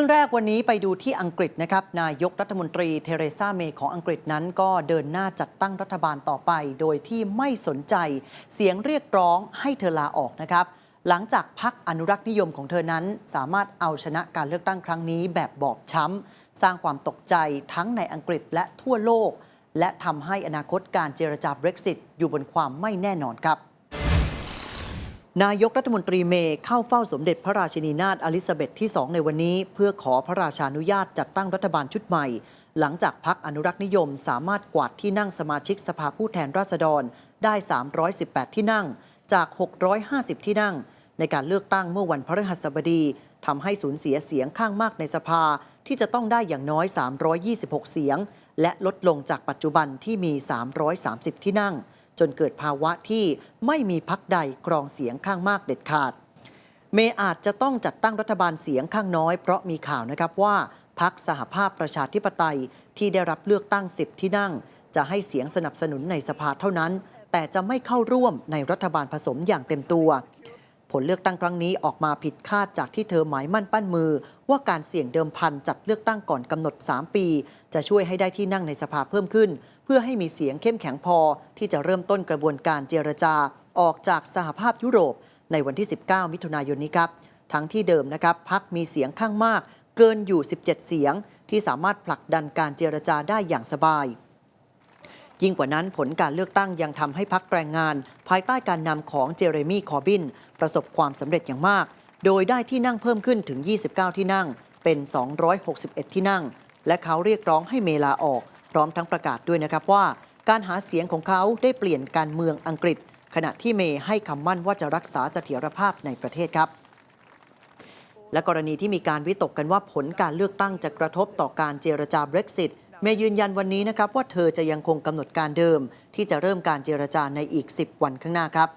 รื่องแรกวันนี้ไปดูที่อังกฤษนะครับ นายกรัฐมนตรีเทเรซาเมย์ของอังกฤษนั้นก็เดินหน้าจัดตั้งรัฐบาลต่อไป โดยที่ไม่สนใจเสียงเรียกร้องให้เธอลาออกนะครับ หลังจากพักอนุรักษ์นิยมของเธอนั้น สามารถเอาชนะการเลือกตั้งครั้งนี้แบบบอบช้ำ สร้างความตกใจทั้งในอังกฤษและทั่วโลก และทำให้อนาคตการเจรจา Brexit อยู่บนความไม่แน่นอนครับ นายกรัฐมนตรีเมย์เข้าเฝ้าสมเด็จพระราชินีนาถอลิซาเบธที่ 2 ในวันนี้ เพื่อขอพระราชานุญาตจัดตั้งรัฐบาลชุดใหม่ หลังจากพักอนุรักษ์นิยมสามารถกวาดที่นั่งสมาชิกสภาผู้แทนราษฎรได้ 318 ที่นั่งจาก 650 ที่นั่ง ในการเลือกตั้งเมื่อวันพฤหัสบดีทำให้สูญเสียเสียงข้างมากในสภาที่จะต้องได้อย่างน้อย 326 เสียง และลดลงจากปัจจุบันที่มี 330 ที่นั่ง จนเกิดภาวะที่ไม่มีพักใดกรองเสียงข้างมากเด็ดขาด เมอาจจะต้องจัดตั้งรัฐบาลเสียงข้างน้อยเพราะมีข่าวนะครับว่าพักสหภาพประชาธิปไตยที่ได้รับเลือกตั้ง 10 ที่นั่ง จะให้เสียงสนับสนุนในสภาเท่านั้น แต่จะไม่เข้าร่วมในรัฐบาลผสมอย่างเต็มตัว ผลเลือกตั้งครั้งนี้ออกมาผิดคาดจากที่เธอหมายมั่นปั้นมือ ว่าการเสี่ยงเดิมพันจัดเลือกตั้งก่อนกำหนด 3 ปี จะช่วยให้ได้ที่นั่งในสภาเพิ่มขึ้น พื่อให้มีเสียงเข้มแข็งพอ ที่จะเริ่มต้นกระบวนการเจรจาออกจากสหภาพยุโรป ในวันที่ 19 มิถุนายนนี้ครับ ทั้งที่เดิมนะครับพักมีเสียงข้างมาก เกินอยู่ 17 เสียง ที่สามารถผลักดันการเจรจาได้อย่างสบาย ยิ่งกว่านั้นผลการเลือกตั้งยังทำให้พักแรงงาน ภายใต้การนำของเจเรมีคอร์บิน ประสบความสำเร็จอย่างมาก โดยได้ที่นั่งเพิ่มขึ้นถึง 29 ที่นั่ง เป็น 261 ที่นั่ง และเขาเรียกร้องให้เมลาออก พร้อมทั้งประกาศด้วยนะครับว่า การหาเสียงของเขาได้เปลี่ยนการเมืองอังกฤษ ขณะที่เมย์ให้คำมั่นว่าจะรักษาเสถียรภาพในประเทศครับ และกรณีที่มีการวิตกกันว่าผลการเลือกตั้งจะกระทบต่อการเจรจา Brexit เมย์ยืนยันวันนี้นะครับว่าเธอจะยังคงกำหนดการเดิม ที่จะเริ่มการเจรจาในอีก 10 วันข้างหน้าครับ